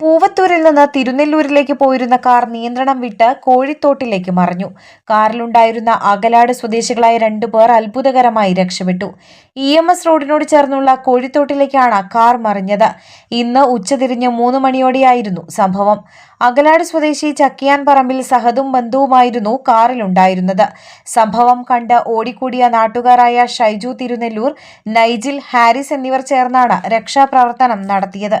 പൂവത്തൂരിൽ നിന്ന് തിരുനെല്ലൂരിലേക്ക് പോയിരുന്ന കാർ നിയന്ത്രണം വിട്ട് കോഴിത്തോട്ടിലേക്ക് മറിഞ്ഞു. കാറിലുണ്ടായിരുന്ന അകലാട് സ്വദേശികളായ രണ്ടുപേർ അത്ഭുതകരമായി രക്ഷപ്പെട്ടു. ഇ എം എസ് റോഡിനോട് ചേർന്നുള്ള കോഴിത്തോട്ടിലേക്കാണ് കാർ മറിഞ്ഞത്. ഇന്ന് ഉച്ചതിരിഞ്ഞ് മൂന്ന് മണിയോടെയായിരുന്നു സംഭവം. അകലാട് സ്വദേശി ചക്കിയാൻ പറമ്പിൽ സഹദും ബന്ധുവുമായിരുന്നു കാറിലുണ്ടായിരുന്നത്. സംഭവം കണ്ട് ഓടിക്കൂടിയ നാട്ടുകാരായ ഷൈജു തിരുനെല്ലൂർ നൈജിൽ ഹാരിസ് എന്നിവർ ചേർന്നാണ് രക്ഷാപ്രവർത്തനം നടത്തിയത്.